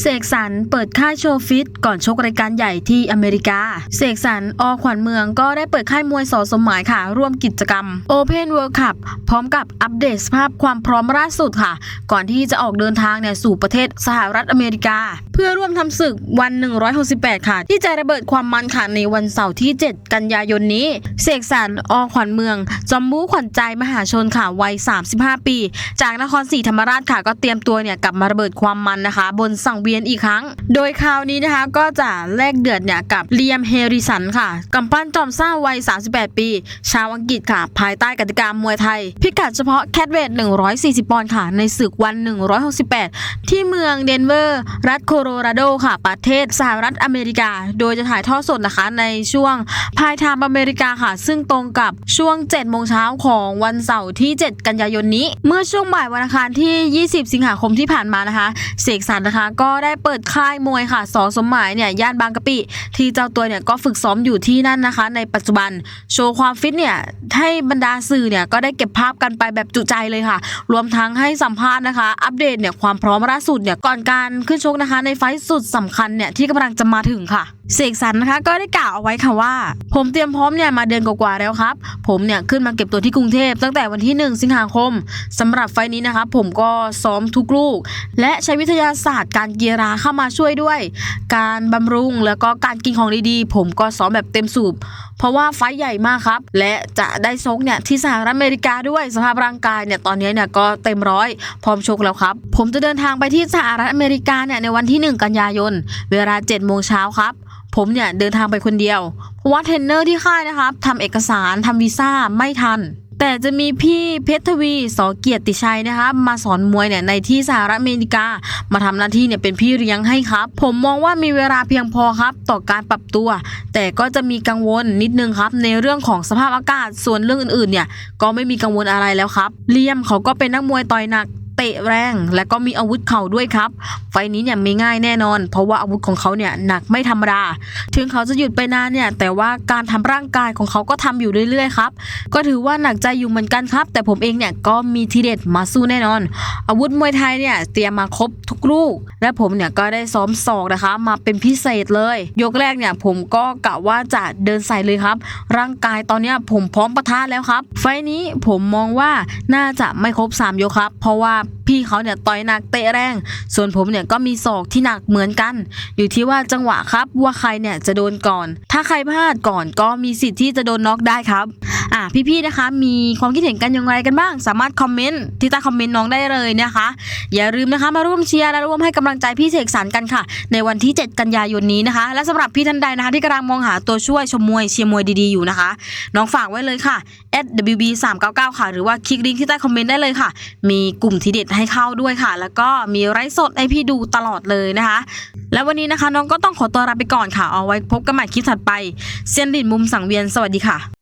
เสกสรรเปิดค่ายโชว์ฟิต ก่อนชกรายการใหญ่ที่อเมริกา เสกสรรอขวัญเมืองก็ได้เปิดค่ายมวยสอสมหมายค่ะ ร่วมกิจกรรม Open World Cup พร้อมกับอัปเดตสภาพความพร้อมล่าสุดค่ะ ก่อนที่จะออกเดินทางเนี่ยสู่ประเทศสหรัฐอเมริกาเพื่อร่วมทำศึกวัน 168 ค่ะ ที่จะระเบิดความมันค่ะในวันเสาร์ที่ 7 กันยายนนี้ เสกสรรอขวัญเมือง จอมบู๊ขวัญใจมหาชนค่ะวัย 35 ปี จากนครศรีธรรมราชค่ะ ก็เตรียมตัวเนี่ยกลับมาระเบิดความมันนะคะ บนสังเวียนอีกครั้ง โดยคราวนี้นะคะก็จะแลกเดือดเนี่ยกับเลียมเฮริสันค่ะกำปั้นจอมซ่าวัย 38 ปี ชาวอังกฤษค่ะ ภายใต้กติกามวยไทย พิกัดเฉพาะแคทเวท140 ปอนด์ค่ะ ในศึกวัน 168 ที่เมืองเดนเวอร์ รัฐโคโลราโดค่ะ ประเทศสหรัฐอเมริกา โดยจะถ่ายทอดสดนะคะในช่วงพายไทม์อเมริกาค่ะ ซึ่งตรงกับช่วง 7 โมงเช้าของวันเสาร์ที่ 7 กันยายนนี้ เมื่อช่วงบ่ายวันอังคารที่ 20 สิงหาคมที่ผ่านมานะคะเสกสรรนะคะ ก็ได้เปิดค่ายมวยค่ะสอสมหมายเนี่ยย่านบางกะปิ ที่เจ้าตัวเนี่ยก็ฝึกซ้อมอยู่ที่นั่นนะคะ ในปัจจุบันโชว์ความฟิตเนี่ยให้บรรดาสื่อเนี่ยก็ได้เก็บภาพกันไปแบบจุใจเลยค่ะ รวมทั้งให้สัมภาษณ์นะคะ อัปเดตเนี่ยความพร้อมล่าสุดเนี่ยก่อนการขึ้นชกนะคะในไฟสุดสำคัญเนี่ยที่กำลังจะมาถึงค่ะเสกสรรนะคะก็ได้กล่าวเอาไว้ค่ะว่า ผมเตรียมพร้อมเนี่ยมาเดือนกว่าๆแล้วครับ ผมเนี่ยขึ้นมาเก็บตัวที่กรุงเทพตั้งแต่วันที่ 1 สิงหาคมสำหรับไฟนี้นะคะผมก็ซ้อมทุกลูก และใช้วิทยาศาสตร์การกีฬาเข้ามาช่วยด้วย การบำรุงแล้วก็การกินของดีๆ ผมก็ซ้อมแบบเต็มสูบ เพราะว่าไฟใหญ่มากครับ และจะได้ชกเนี่ยที่สหรัฐอเมริกาด้วยสภาพร่างกายเนี่ยตอนนี้เนี่ยก็เต็มร้อยพร้อมชกแล้วครับ ผมจะเดินทางไปที่สหรัฐอเมริกาเนี่ยในวันที่ 1 กันยายน เวลา7โมงเช้าครับ ผมเนี่ยเดินทางไปคนเดียว เพราะว่าเทรนเนอร์ที่ค่ายนะครับทำเอกสารทำวีซ่าไม่ทัน แต่จะมีพี่เพชรทวีสอเกียรติชัยนะคะมาสอนมวยเนี่ยในที่สหรัฐอเมริกา มาทำหน้าที่เนี่ยเป็นพี่เลี้ยงให้ครับ ผมมองว่ามีเวลาเพียงพอครับ ต่อการปรับตัว แต่ก็จะมีกังวลนิดนึงครับ ในเรื่องของสภาพอากาศส่วนเรื่องอื่นๆเนี่ยก็ไม่มีกังวลอะไรแล้วครับเลียมเขาก็เป็นนักมวยต่อยหนัก ตะแรง และก็มีอาวุธเข่าด้วยครับ ไฟนี้เนี่ยไม่ง่ายแน่นอน เพราะว่าอาวุธของเขาเนี่ยหนักไม่ธรรมดา ถึงเขาจะหยุดไปนานเนี่ย แต่ว่าการทำร่างกายของเขาก็ทำอยู่เรื่อยๆครับ ก็ถือว่าหนักใจอยู่เหมือนกันครับ แต่ผมเองเนี่ยก็มีทีเด็ดมาสู้แน่นอน อาวุธมวยไทยเนี่ยเตรียมมาครบทุกลูก และผมเนี่ยก็ได้ซ้อมศอกนะคะ มาเป็นพิเศษเลย ยกแรกเนี่ยผมก็กะว่าจะเดินใส่เลยครับ ร่างกายตอนนี้ผมพร้อมปะทะแล้วครับ ไฟนี้ผมมองว่าน่าจะไม่ครบ 3 ยกครับ เพราะว่าพี่เขาเนี่ยต่อยหนักเตะแรง ส่วนผมเนี่ยก็มีศอกที่หนักเหมือนกัน อยู่ที่ว่าจังหวะครับว่าใครเนี่ยจะโดนก่อน ถ้าใครพลาดก่อนก็มีสิทธิ์ที่จะโดนน็อกได้ครับ อะพี่ๆนะคะ มีความคิดเห็นกันอย่างไรกันบ้าง สามารถคอมเมนต์ที่ใต้คอมเมนต์น้องได้เลยนะคะ อย่าลืมนะคะมาร่วมเชียร์และร่วมให้กำลังใจพี่เสกสรรกันค่ะ ในวันที่ 7 กันยายนนี้นะคะ และสำหรับพี่ท่านใดนะคะ ที่กำลังมองหาตัวช่วยชมมวยเชียร์มวยดีๆอยู่นะคะ น้องฝากไว้เลยค่ะ @wb 3 9 9ค่ะ หรือว่าคลิกลิงก์ที่ใต้คอมเมนต์ได้เลยค่ะ มีกลุ่มทีเด็ดให้เข้าด้วยค่ะ แล้วก็มีไลฟ์สดให้พี่ดูตลอดเลยนะคะ และวันนี้นะคะน้องก็ต้องขอตัวลาไปก่อนค่ะ เอาไว้พบกันใหม่คลิปถัดไป เซียนดินมุมสังเวียนสวัสดีค่ะ